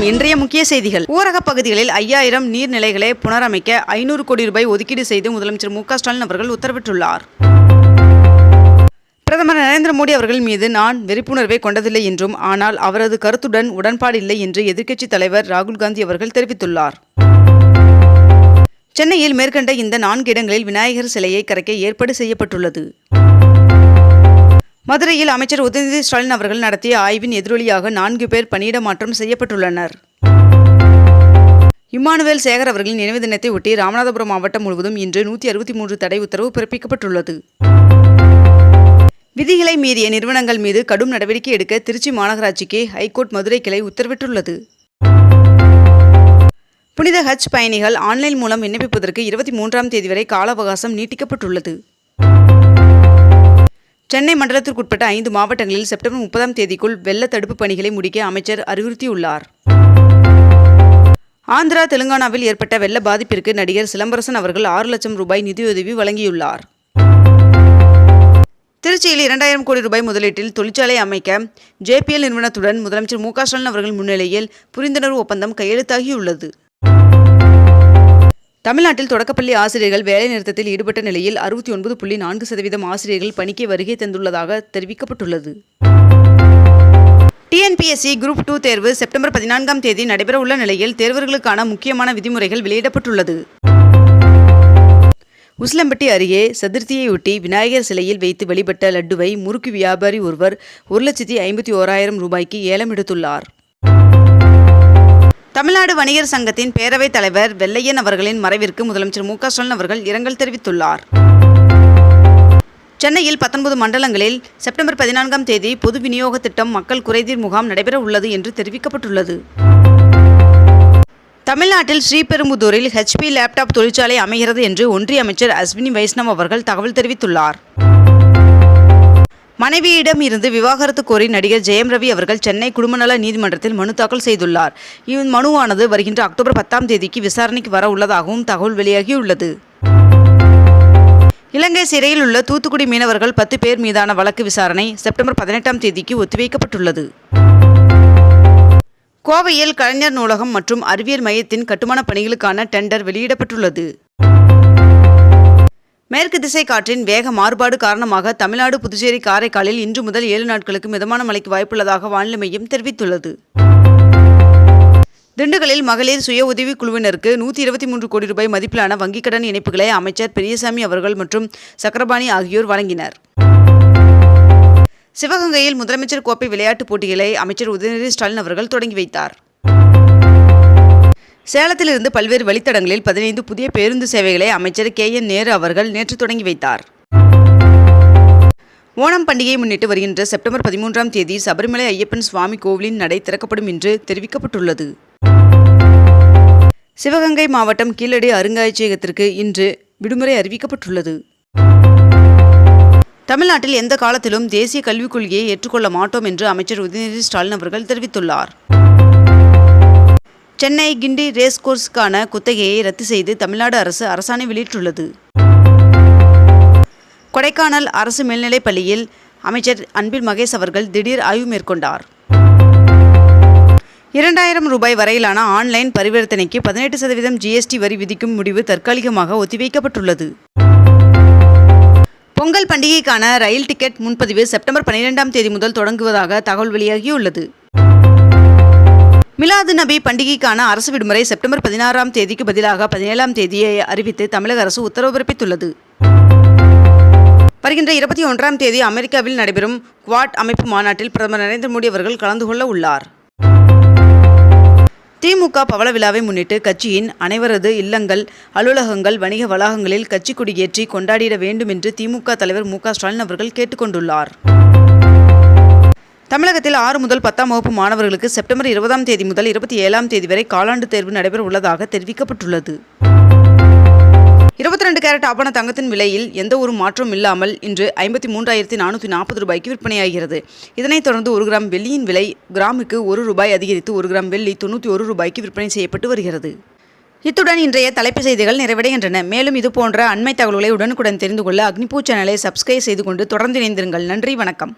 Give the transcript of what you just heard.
வணக்கம் இன்றைய முக்கிய செய்திகள். ஊரக பகுதிகளில் ஐயாயிரம் நீர்நிலைகளை புனரமைக்க ஐநூறு கோடி ரூபாய் ஒதுக்கீடு செய்து முதலமைச்சர் மு க ஸ்டாலின் அவர்கள் உத்தரவிட்டுள்ளார். பிரதமர் நரேந்திர மோடி அவர்கள் மீது நான் வெறுப்புணர்வை கொண்டதில்லை என்றும் ஆனால் அவரது கருத்துடன் உடன்பாடில்லை என்று எதிர்க்கட்சித் தலைவர் ராகுல் காந்தி அவர்கள் தெரிவித்துள்ளார். சென்னையில் மேற்கண்ட இந்த நான்கு இடங்களில் விநாயகர் சிலையை கரைக்க ஏற்பாடு செய்யப்பட்டுள்ளது. மதுரையில் அமைச்சர் உதயநிதி ஸ்டாலின் அவர்கள் நடத்திய ஆய்வின் எதிரொலியாக நான்கு பேர் பணியிட மாற்றம் செய்யப்பட்டுள்ளனர். இம்மானுவேல் சேகர் அவர்களின் நினைவு தினத்தை ஒட்டி ராமநாதபுரம் மாவட்டம் முழுவதும் இன்று நூற்றி அறுபத்தி மூன்று தடை உத்தரவு பிறப்பிக்கப்பட்டுள்ளது. விதிகளை மீறிய நிறுவனங்கள் மீது கடும் நடவடிக்கை எடுக்க திருச்சி மாநகராட்சிக்கு ஹைகோர்ட் மதுரை கிளை உத்தரவிட்டுள்ளது. புனித ஹஜ் பயணிகள் ஆன்லைன் மூலம் விண்ணப்பிப்பதற்கு இருபத்தி மூன்றாம் தேதி வரை கால அவகாசம் நீட்டிக்கப்பட்டுள்ளது. சென்னை மண்டலத்திற்குட்பட்ட ஐந்து மாவட்டங்களில் செப்டம்பர் முப்பதாம் தேதிக்குள் வெள்ள தடுப்பு பணிகளை முடிக்க அமைச்சர் அறிவுறுத்தியுள்ளார். ஆந்திரா தெலுங்கானாவில் ஏற்பட்ட வெள்ள பாதிப்பிற்கு நடிகர் சிலம்பரசன் அவர்கள் ஆறு லட்சம் ரூபாய் நிதியுதவி வழங்கியுள்ளார். திருச்சியில் இரண்டாயிரம் கோடி ரூபாய் முதலீட்டில் தொழிற்சாலை அமைக்க ஜேபிஎல் நிறுவனத்துடன் முதலமைச்சர் மு க ஸ்டாலின் அவர்கள் முன்னிலையில் புரிந்துணர்வு ஒப்பந்தம் கையெழுத்தாகியுள்ளது. தமிழ்நாட்டில் தொடக்கப்பள்ளி ஆசிரியர்கள் வேலைநிறுத்தத்தில் ஈடுபட்ட நிலையில் அறுபத்தி ஒன்பது புள்ளி நான்கு சதவீதம் ஆசிரியர்கள் பணிக்கு வருகை தந்துள்ளதாக தெரிவிக்கப்பட்டுள்ளது. டிஎன்பிஎஸ்சி குரூப் டூ தேர்வு செப்டம்பர் பதினான்காம் தேதி நடைபெறவுள்ள நிலையில் தேர்வர்களுக்கான முக்கியமான விதிமுறைகள் வெளியிடப்பட்டுள்ளது. உசிலம்பட்டி அருகே சதுர்த்தியையொட்டி விநாயகர் சிலையில் வைத்து வழிபட்ட லட்டுவை முறுக்கு வியாபாரி ஒருவர் ஒரு லட்சத்தி ஐம்பத்தி ஓராயிரம் ரூபாய்க்கு ஏலம் எடுத்துள்ளார். தமிழ்நாடு வணிகர் சங்கத்தின் பேரவைத் தலைவர் வெள்ளையன் அவர்களின் மறைவிற்கு முதலமைச்சர் மு க ஸ்டாலின் அவர்கள் இரங்கல் தெரிவித்துள்ளார். சென்னையில் பத்தொன்பது மண்டலங்களில் செப்டம்பர் பதினான்காம் தேதி பொது விநியோக திட்டம் மக்கள் குறைதீர் முகாம் நடைபெற உள்ளது என்று தெரிவிக்கப்பட்டுள்ளது. தமிழ்நாட்டில் ஸ்ரீபெரும்புதூரில் ஹெச்பி லேப்டாப் தொழிற்சாலை அமைகிறது என்று ஒன்றிய அமைச்சர் அஸ்வினி வைஷ்ணவ் அவர்கள் தகவல் தெரிவித்துள்ளார். மனைவியிடம் இருந்து விவாகரத்து கோரி நடிகர் ஜெயம் ரவி அவர்கள் சென்னை குடும்பநல நீதிமன்றத்தில் மனு தாக்கல் செய்துள்ளார். இம்மனுவானது வருகின்ற அக்டோபர் பத்தாம் தேதிக்கு விசாரணைக்கு வர உள்ளதாகவும் தகவல் வெளியாகியுள்ளது. இலங்கை சிறையில் உள்ள தூத்துக்குடி மீனவர்கள் பத்து பேர் மீதான வழக்கு விசாரணை செப்டம்பர் பதினெட்டாம் தேதிக்கு ஒத்திவைக்கப்பட்டுள்ளது. கோவையில் கலைஞர் நூலகம் மற்றும் அறிவியல் மையத்தின் கட்டுமான பணிகளுக்கான டெண்டர் வெளியிடப்பட்டுள்ளது. மேற்கு திசை காற்றின் வேக மாறுபாடு காரணமாக தமிழ்நாடு புதுச்சேரி காரைக்காலில் இன்று முதல் ஏழு நாட்களுக்கு மிதமான மழைக்கு வாய்ப்புள்ளதாக வானிலை மையம் தெரிவித்துள்ளது. திண்டுக்கல்லில் மகளிர் சுய உதவி குழுவினருக்கு நூற்றி இருபத்தி மூன்று கோடி ரூபாய் மதிப்பிலான வங்கிக் கடன் இணைப்புகளை அமைச்சர் பெரியசாமி அவர்கள் மற்றும் சக்கரபாணி ஆகியோர் வழங்கினர். சிவகங்கையில் முதலமைச்சர் கோப்பை விளையாட்டுப் போட்டிகளை அமைச்சர் உதயநிதி ஸ்டாலின் அவர்கள் தொடங்கி வைத்தார். சேலத்திலிருந்து பல்வேறு வழித்தடங்களில் பதினைந்து புதிய பேருந்து சேவைகளை அமைச்சர் கே என் நேரு அவர்கள் நேற்று தொடங்கி வைத்தார். ஓணம் பண்டிகையை முன்னிட்டு வருகின்ற செப்டம்பர் பதிமூன்றாம் தேதி சபரிமலை ஐயப்பன் சுவாமி கோவிலின் நடை திறக்கப்படும் என்று தெரிவிக்கப்பட்டுள்ளது. சிவகங்கை மாவட்டம் கீழடி அருங்காட்சியகத்திற்கு இன்று விடுமுறை அறிவிக்கப்பட்டுள்ளது. தமிழ்நாட்டில் எந்த காலத்திலும் தேசிய கல்விக் கொள்கையை ஏற்றுக்கொள்ள மாட்டோம் என்று அமைச்சர் உதயநிதி ஸ்டாலின் அவர்கள் தெரிவித்துள்ளார். சென்னை கிண்டி ரேஸ் கோர்ஸுக்கான குத்தகையை ரத்து செய்து தமிழ்நாடு அரசு அரசாணை வெளியிட்டுள்ளது. கொடைக்கானல் அரசு மேல்நிலைப் பள்ளியில் அமைச்சர் அன்பில் மகேஷ் அவர்கள் திடீர் ஆய்வு மேற்கொண்டார். இரண்டாயிரம் ரூபாய் வரையிலான ஆன்லைன் பரிவர்த்தனைக்கு பதினெட்டு சதவீதம் ஜிஎஸ்டி வரி விதிக்கும் முடிவு தற்காலிகமாக ஒத்திவைக்கப்பட்டுள்ளது. பொங்கல் பண்டிகைக்கான ரயில் டிக்கெட் முன்பதிவு செப்டம்பர் பன்னிரெண்டாம் தேதி முதல் தொடங்குவதாக தகவல் வெளியாகியுள்ளது. மிலாது நபி பண்டிகைக்கான அரசு விடுமுறை செப்டம்பர் பதினாறாம் தேதிக்கு பதிலாக பதினேழாம் தேதியை அறிவித்து தமிழக அரசு உத்தரவு பிறப்பித்துள்ளது. வருகின்ற இருபத்தி ஒன்றாம் தேதி அமெரிக்காவில் நடைபெறும் குவாட் அமைப்பு மாநாட்டில் பிரதமர் நரேந்திர மோடி அவர்கள் கலந்து கொள்ள உள்ளார். திமுக பவள விழாவை முன்னிட்டு கட்சியின் அனைவரது இல்லங்கள் அலுவலகங்கள் வணிக வளாகங்களில் கட்சி கொடியேற்றி கொண்டாடிட வேண்டும் என்று திமுக தலைவர் மு ஸ்டாலின் அவர்கள் கேட்டுக்கொண்டுள்ளார். தமிழகத்தில் ஆறு முதல் பத்தாம் வகுப்பு மாணவர்களுக்கு செப்டம்பர் இருபதாம் தேதி முதல் இருபத்தி ஏழாம் தேதி வரை காலாண்டு தேர்வு நடைபெற உள்ளதாக தெரிவிக்கப்பட்டுள்ளது. இருபத்தி ரெண்டு கேரட் ஆபண தங்கத்தின் விலையில் எந்த ஒரு மாற்றமும் இல்லாமல் இன்று ஐம்பத்தி மூன்றாயிரத்தி நானூற்றி நாற்பது ரூபாய்க்கு விற்பனையாகிறது. இதனைத் தொடர்ந்து ஒரு கிராம் வெள்ளியின் விலை கிராமுக்கு ஒரு ரூபாய் அதிகரித்து ஒரு கிராம் வெள்ளி தொண்ணூற்றி ஒரு ரூபாய்க்கு விற்பனை செய்யப்பட்டு வருகிறது. இத்துடன் இன்றைய தலைப்பு செய்திகள் நிறைவடைகின்றன. மேலும் இது போன்ற அண்மை தகவல்களை உடனுக்குடன் தெரிந்து கொள்ள அக்னிபூ சேனலை சப்ஸ்கிரைப் செய்து கொண்டு தொடர்ந்து இணைந்திருங்கள். நன்றி வணக்கம்.